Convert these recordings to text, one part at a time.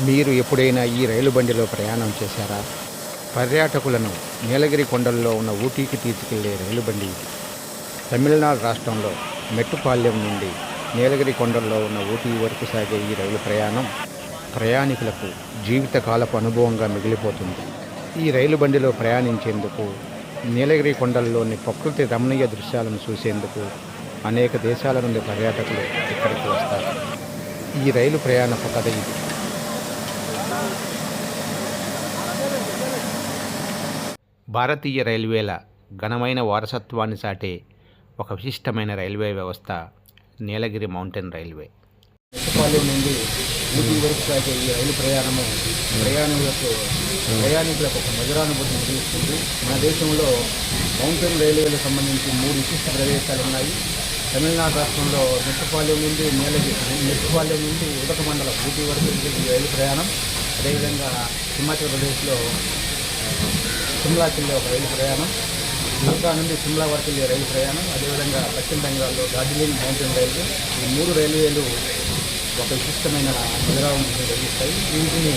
మీరు ఎప్పుడైనా ఈ రైలు బండిలో ప్రయాణం చేశారా? పర్యాటకులను నీలగిరి కొండల్లో ఉన్న ఊటీకి తీసుకెళ్ళే రైలు బండి ఇది. తమిళనాడు రాష్ట్రంలో మెట్టుపాలెం నుండి నీలగిరి కొండల్లో ఉన్న ఊటీ వరకు సాగే ఈ రైలు ప్రయాణం ప్రయాణికులకు జీవితకాలపు అనుభవంగా మిగిలిపోతుంది. ఈ రైలు బండిలో ప్రయాణించేందుకు నీలగిరి కొండల్లోని ప్రకృతి రమణీయ దృశ్యాలను చూసేందుకు అనేక దేశాల నుండి పర్యాటకులు ఇక్కడికి వస్తారు. ఈ రైలు ప్రయాణపు కథ ఇది. భారతీయ రైల్వేల ఘనమైన వారసత్వాన్ని సాటే ఒక విశిష్టమైన రైల్వే వ్యవస్థ నీలగిరి మౌంటైన్ రైల్వే. మెట్టుపాలెం నుండి ఊటీ వరకు సాగే ఈ రైలు ప్రయాణము ప్రయాణికులకు ప్రయాణికులకు ఒక మధురానుభూతిని కలిగిస్తుంది. మన దేశంలో మౌంటైన్ రైల్వేలకు సంబంధించి మూడు విశిష్ట ప్రదేశాలు ఉన్నాయి. తమిళనాడు రాష్ట్రంలో మెట్టుపాలెం నుండి నీలగిరి మెట్టుపాలెం నుండి ఉదక మండలం ఊటీ వరకు ఈ రైలు ప్రయాణం. అదేవిధంగా హిమాచల్ ప్రదేశ్లో సిమ్లాకి వెళ్ళే ఒక రైలు ప్రయాణం. లంకా నుండి సిమ్లా వరకు వెళ్ళే రైలు ప్రయాణం. అదేవిధంగా పశ్చిమ బెంగాల్లో డార్జిలింగ్ మౌంటైన్ రైల్వే ఈ మూడు రైల్వేలు ఒక విశిష్టమైన మధురావంతిని కలిగిస్తాయి వీటిని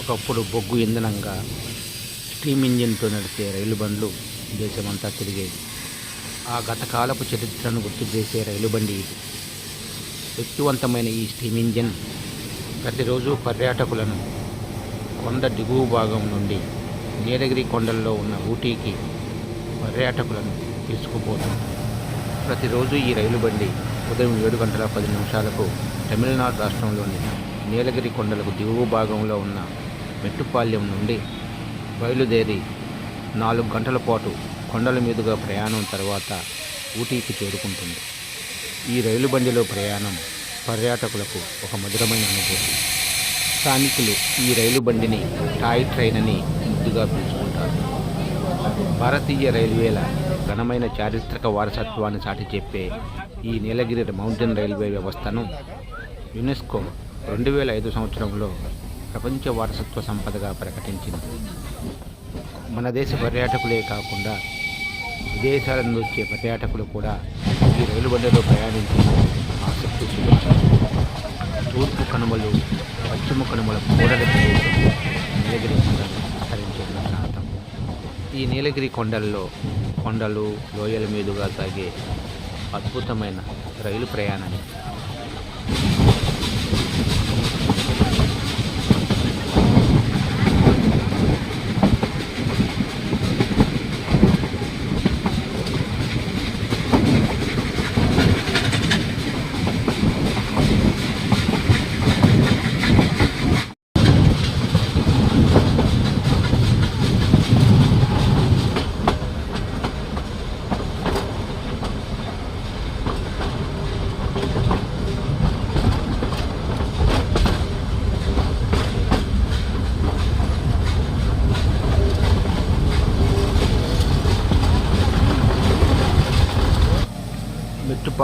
ఒకప్పుడు బొగ్గు ఇంధనంగా స్టీమ్ ఇంజిన్తో నడిచే రైలు బండ్లు దేశమంతా తిరిగేది. ఆ గతకాలపు చరిత్రను గుర్తు చేసే రైలు బండి ఇది. శక్తివంతమైన ఈ స్టీమ్ ఇంజిన్ ప్రతిరోజు పర్యాటకులను కొండ దిగువ భాగం నుండి నీలగిరి కొండల్లో ఉన్న ఊటీకి పర్యాటకులను తీసుకుపోతుంది. ప్రతిరోజు ఈ రైలు బండి ఉదయం ఏడు గంటల పది నిమిషాలకు తమిళనాడు రాష్ట్రంలోని నీలగిరి కొండలకు దిగువ భాగంలో ఉన్న మెట్టుపాల్యం నుండి బయలుదేరి నాలుగు గంటల పాటు కొండల మీదుగా ప్రయాణం తర్వాత ఊటీకి చేరుకుంటుంది. ఈ రైలు బండిలో ప్రయాణం పర్యాటకులకు ఒక మధురమైన అనుభూతి. స్థానికులు ఈ రైలు బండిని టాయ్ ట్రైన్ అని ముద్దుగా పిలుచుకుంటారు. భారతీయ రైల్వేల ఘనమైన చారిత్రక వారసత్వాన్ని చాటి చెప్పే ఈ నీలగిరి మౌంటైన్ రైల్వే వ్యవస్థను యునెస్కో రెండు వేల ఐదు సంవత్సరంలో ప్రపంచ వారసత్వ సంపదగా ప్రకటించింది. మన దేశ పర్యాటకులే కాకుండా విదేశాల నుండి వచ్చే పర్యాటకులు కూడా ఈ రైలు బండిలో ప్రయాణించి ఆసక్తి చూపించారు. తూర్పు కనుమలు పశ్చిమ కనుమల కూడలి ప్రదేశం నీలగిరి కొండలు విస్తరించి ప్రాంతం ఈ నీలగిరి కొండల్లో కొండలు లోయల మీదుగా సాగే అద్భుతమైన రైలు ప్రయాణాన్ని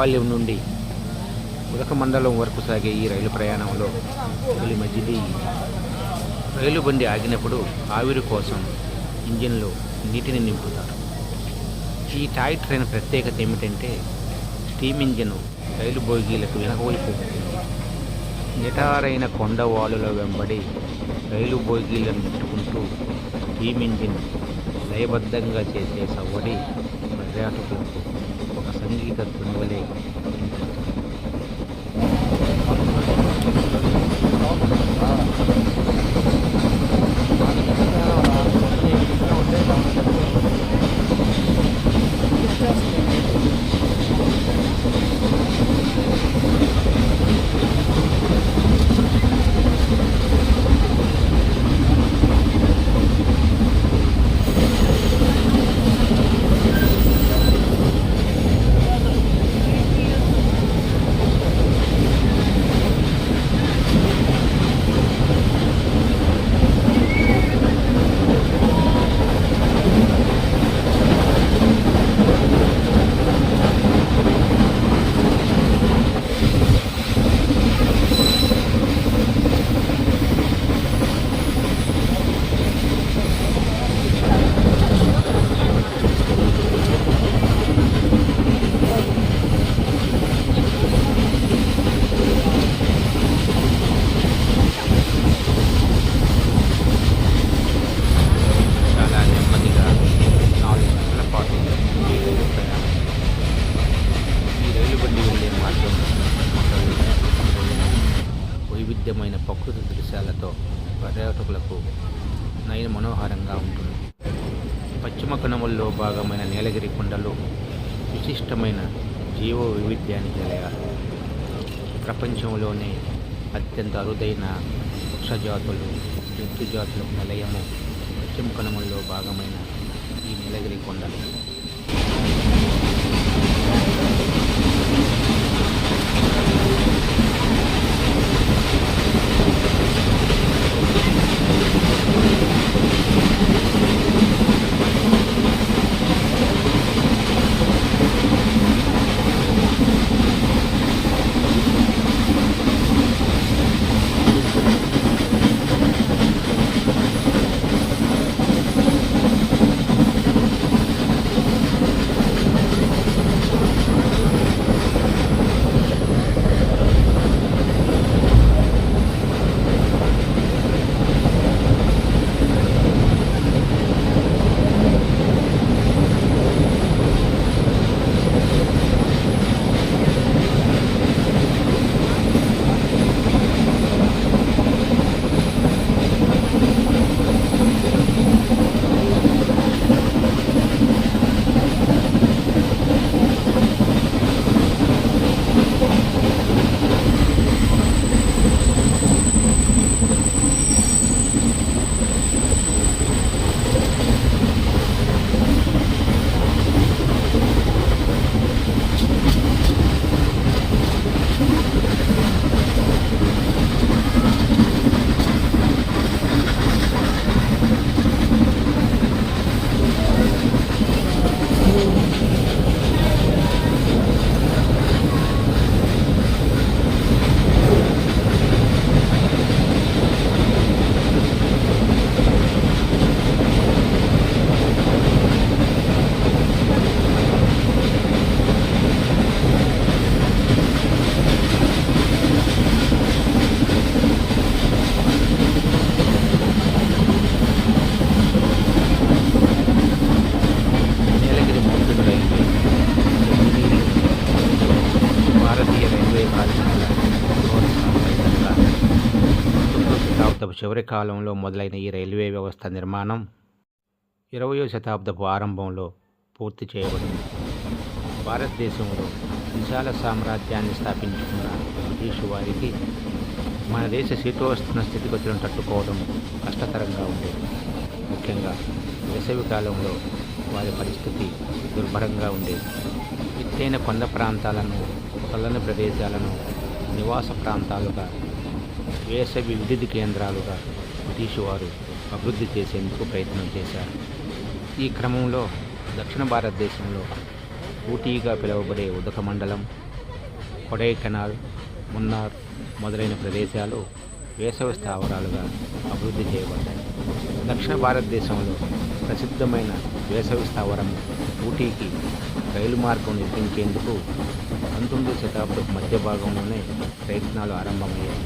ఇది. నుండి ఉదక మండలం వరకు సాగే ఈ రైలు ప్రయాణంలో తొలి మధ్యది రైలు బండి ఆగినప్పుడు ఆవిరి కోసం ఇంజిన్లో నీటిని నింపుతారు ఈ టాయ్ ట్రైన్ ప్రత్యేకత ఏమిటంటే స్టీమ్ ఇంజిన్ రైలు బోగీలకు వెనకవైపు నిటారైన కొండవాలుల వెంబడి రైలు బోగీలను ముట్టుకుంటూ స్టీమ్ ఇంజిన్ లయబద్ధంగా చేసే సవ్వడి పర్యాటకులకు ఒక సంగీత నీలగిరి కొండలు విశిష్టమైన జీవ వైవిధ్యాన్ని నిలయాలు ప్రపంచంలోనే అత్యంత అరుదైన వృక్షజాతులు జంతుజాతులకు నిలయము పశ్చిమ కనుమల్లో భాగమైన ఈ నీలగిరి కొండలు. చివరి కాలంలో మొదలైన ఈ రైల్వే వ్యవస్థ నిర్మాణం ఇరవయో శతాబ్దపు ఆరంభంలో పూర్తి చేయబడింది. భారతదేశంలో విశాల సామ్రాజ్యాన్ని స్థాపించుకున్న బ్రిటిష్ వారికి మన దేశ శీతోష్ణ స్థితిగతులను తట్టుకోవడం కష్టతరంగా ఉండేది. ముఖ్యంగా వేసవి కాలంలో వారి పరిస్థితి దుర్భరంగా ఉండేది. ఎత్తైన కొండ ప్రాంతాలను చల్లని ప్రదేశాలను నివాస ప్రాంతాలుగా వేసవి విడిది కేంద్రాలుగా బ్రిటిష్ వారు అభివృద్ధి చేసేందుకు ప్రయత్నం చేశారు. ఈ క్రమంలో దక్షిణ భారతదేశంలో ఊటీగా పిలువబడే ఉదక మండలం కొడైకెనాల్ మున్నార్ మొదలైన ప్రదేశాలు వేసవి స్థావరాలుగా అభివృద్ధి చేయబడ్డాయి. దక్షిణ భారతదేశంలో ప్రసిద్ధమైన వేసవి స్థావరం ఊటీకి రైలు మార్గం నిర్మించేందుకు పంతొమ్మిదవ శతాబ్దపు మధ్య భాగంలోనే ప్రయత్నాలు ఆరంభమయ్యాయి.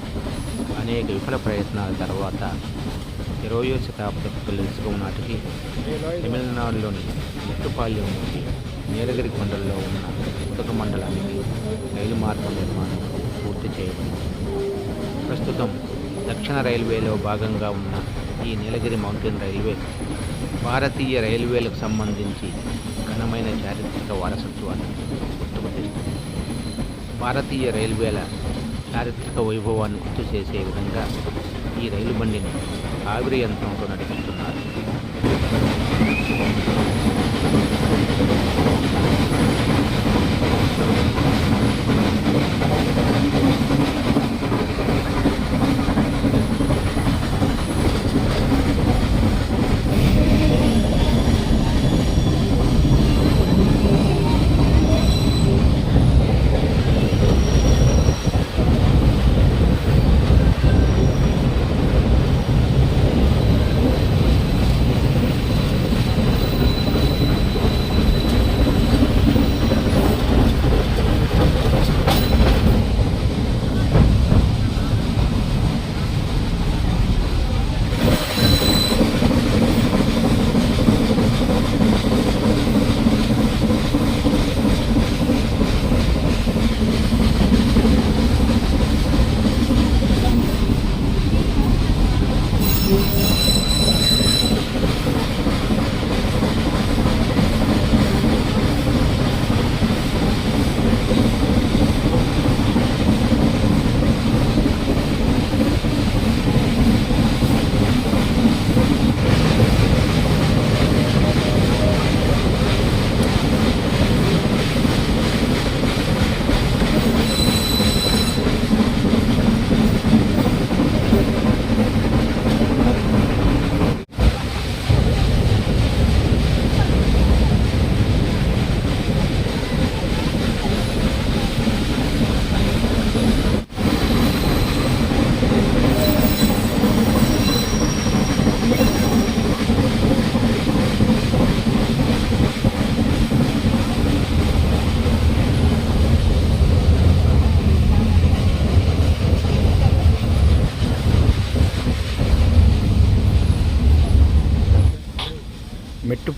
అనేక విఫల ప్రయత్నాల తర్వాత ఇరవయో శతాబ్దపు తొలి నాటికి తమిళనాడులోని ఎట్టుపాల్యం నుండి నీలగిరి కొండల్లో ఉన్న ఉదక మండలానికి రైలు మార్గం నిర్మాణం పూర్తి చేయబడింది. ప్రస్తుతం దక్షిణ రైల్వేలో భాగంగా ఉన్న ఈ నీలగిరి మౌంటైన్ రైల్వే భారతీయ రైల్వేలకు సంబంధించి ఘనమైన చారిత్రక వారసత్వాన్ని గుర్తుకు తెస్తుంది. భారతీయ రైల్వేల చారిత్రక వైభవాన్ని గుర్తు చేసే విధంగా ఈ రైలు బండిని ఆవిరి యంత్రంతో నడిపిస్తున్నారు.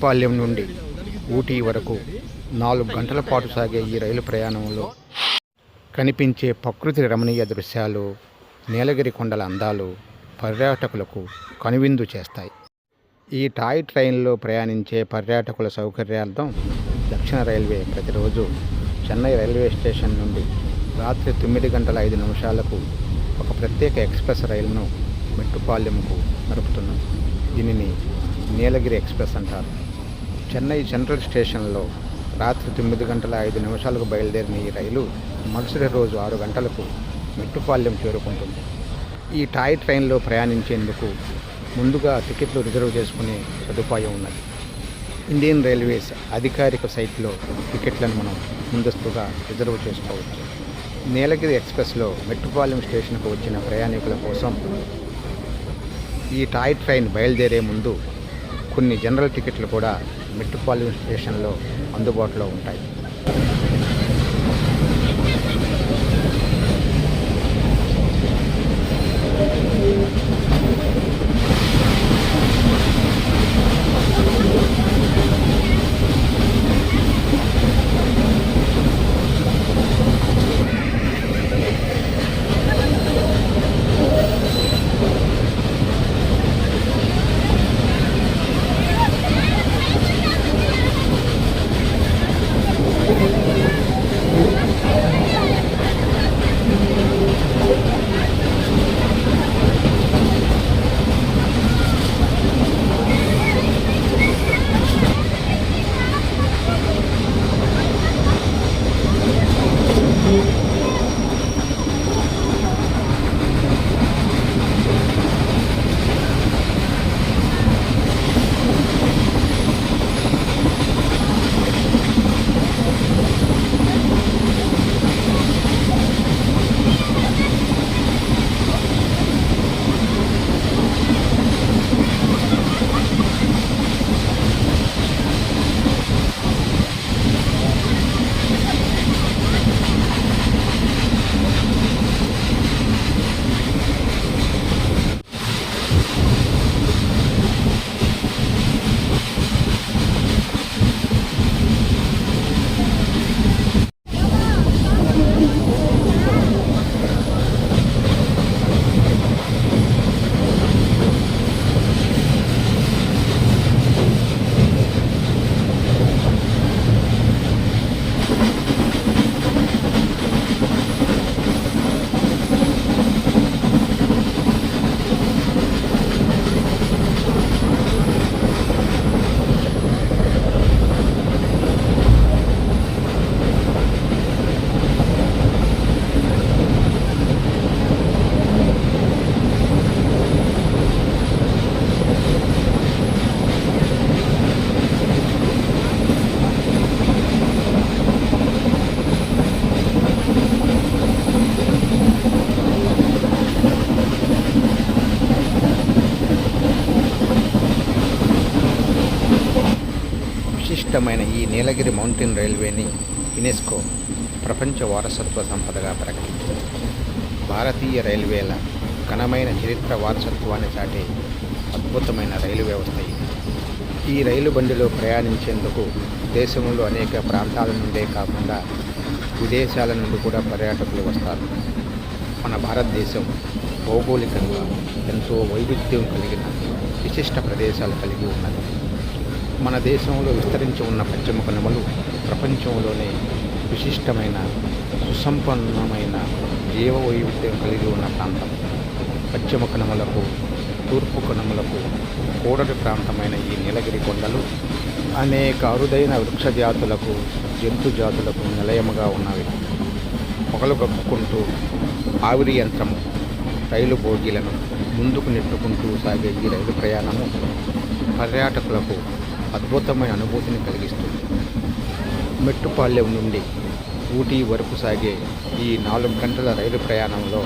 మెట్టుపాలెం నుండి ఊటీ వరకు నాలుగు గంటల పాటు సాగే ఈ రైలు ప్రయాణంలో కనిపించే ప్రకృతి రమణీయ దృశ్యాలు నీలగిరి కొండల అందాలు పర్యాటకులకు కనువిందు చేస్తాయి. ఈ టాయ్ ట్రైన్లో ప్రయాణించే పర్యాటకుల సౌకర్యార్థం దక్షిణ రైల్వే. ప్రతిరోజు చెన్నై రైల్వే స్టేషన్ నుండి రాత్రి తొమ్మిది గంటల ఐదు నిమిషాలకు ఒక ప్రత్యేక ఎక్స్ప్రెస్ రైలును మెట్టుపాలెంకు నడుపుతున్నాం. దీనిని నీలగిరి ఎక్స్ప్రెస్ అంటారు. చెన్నై సెంట్రల్ స్టేషన్లో రాత్రి తొమ్మిది గంటల ఐదు నిమిషాలకు బయలుదేరిన ఈ రైలు మరుసటి రోజు ఆరు గంటలకు మెట్టుపాలెం చేరుకుంటుంది. ఈ టాయ్ ట్రైన్లో ప్రయాణించేందుకు ముందుగా టికెట్లు రిజర్వ్ చేసుకునే సదుపాయం ఉన్నది. ఇండియన్ రైల్వేస్ అధికారిక సైట్లో టికెట్లను మనం ముందస్తుగా రిజర్వ్ చేసుకోవచ్చు. నీలగిరి ఎక్స్ప్రెస్లో మెట్టుపాలెం స్టేషన్కు వచ్చిన ప్రయాణికుల కోసం ఈ టాయ్ ట్రైన్ బయలుదేరే ముందు కొన్ని జనరల్ టికెట్లు కూడా మెట్టుపాలెం స్టేషన్లో అందుబాటులో ఉంటాయి. నీలగిరి మౌంటైన్ రైల్వేని యునెస్కో ప్రపంచ వారసత్వ సంపదగా ప్రకటించింది. భారతీయ రైల్వేల ఘనమైన చరిత్ర వారసత్వాన్ని చాటే అద్భుతమైన రైలు వ్యవస్థ ఇది. ఈ రైలు బండిలో ప్రయాణించేందుకు దేశంలో అనేక ప్రాంతాల నుండే కాకుండా విదేశాల నుండి కూడా పర్యాటకులు వస్తారు. మన భారతదేశం భౌగోళికంగా ఎంతో వైవిధ్యం కలిగిన విశిష్ట ప్రదేశాలు కలిగి ఉన్నది. మన దేశంలో విస్తరించి ఉన్న పశ్చిమ కనుమలు ప్రపంచంలోనే విశిష్టమైన సుసంపన్నమైన జీవ వైవిధ్యం కలిగి ఉన్న ప్రాంతం. పశ్చిమ కనుమలకు తూర్పు కనుమలకు కూడటి ప్రాంతమైన ఈ నీలగిరి కొండలు అనేక అరుదైన వృక్ష జాతులకు జంతు జాతులకు నిలయముగా ఉన్నవి. పొగలు కప్పుకుంటూ ఆవిరి యంత్రము రైలు బోగీలను ముందుకు నెట్టుకుంటూ సాగే ఈ రైలు ప్రయాణము పర్యాటకులకు అద్భుతమైన అనుభూతిని కలిగిస్తుంది. మెట్టుపాళ్యం నుండి ఊటీ వరకు సాగే ఈ నాలుగు గంటల రైలు ప్రయాణంలో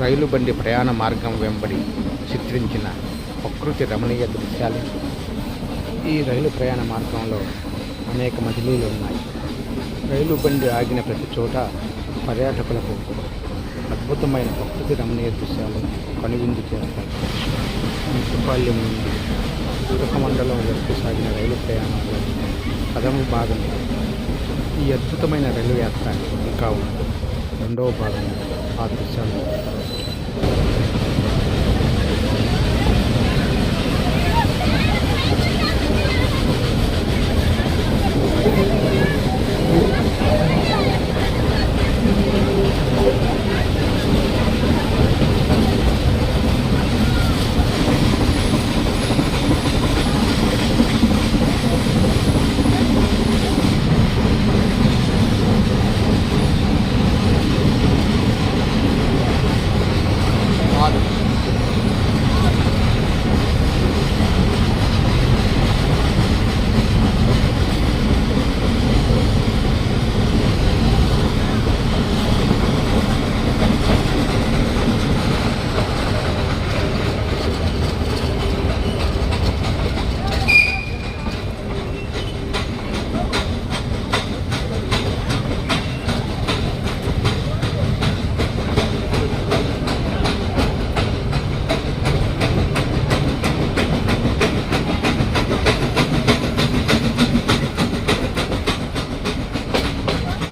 రైలు బండి ప్రయాణ మార్గం వెంబడి చిత్రించిన ప్రకృతి రమణీయ దృశ్యాలు. ఈ రైలు ప్రయాణ మార్గంలో అనేక మజిలీలు ఉన్నాయి. రైలు బండి ఆగిన ప్రతి చోట పర్యాటకులకు అద్భుతమైన ప్రకృతి రమణీయ దృశ్యాలు కనువిందు చేస్తాయి. ముట్టుపాళ్యం నుండి సుఖమండలం మండలం వరకు సాగిన రైలు ప్రయాణంలో పదము భాగం ఈ అద్భుతమైన రైలు యాత్ర ఇంకా ఉంది. రెండవ భాగం ఆ దృశ్యాలు.